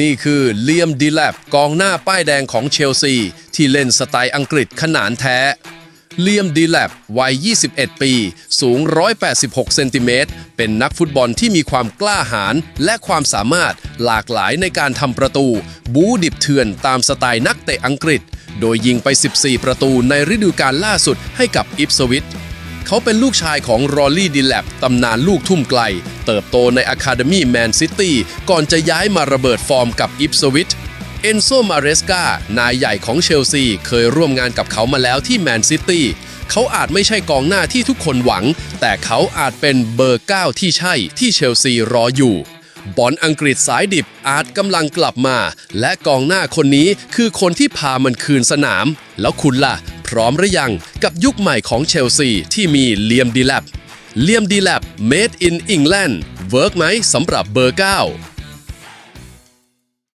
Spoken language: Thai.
นี่คือเลียมดีแลบกองหน้าป้ายแดงของเชลซี ที่เล่นสไตล์อังกฤษขนานแท้เลียมดีแลบวัย 21 ปี สูง 186 เซนติเมตร เป็นนักฟุตบอลที่มีความกล้าหาญและความสามารถหลากหลายในการทำประตู บูดิบเถื่อนตามสไตล์นักเตะอังกฤษ โดยยิงไป 14 ประตูในฤดูกาลล่าสุดให้กับอิปสวิต เขาเป็นลูกชายของรอลลี่ดีแลบตำนานลูกทุ่มไกล เติบโตในอะคาเดมีแมนซิตี้ก่อนจะย้ายมาระเบิดฟอร์มกับอิปสวิตเอนโซมาเรสกานายใหญ่ของเชลซี เคยร่วมงานกับเขามาแล้วที่แมนซิตี้เขาอาจไม่ใช่กองหน้าที่ทุกคนหวัง แต่เขาอาจเป็นเบอร์ 9 ที่ใช่ที่เชลซีรออยู่ บอลอังกฤษสายดิบอาจกำลังกลับมา และกองหน้าคนนี้คือคนที่พามันคืนสนาม แล้วคุณล่ะ พร้อมหรือยังกับยุคใหม่ของเชลซีที่มีเลียมดีแลบเลียมดีแลบ made in England เวิร์กไหมสำหรับเบอร์ 9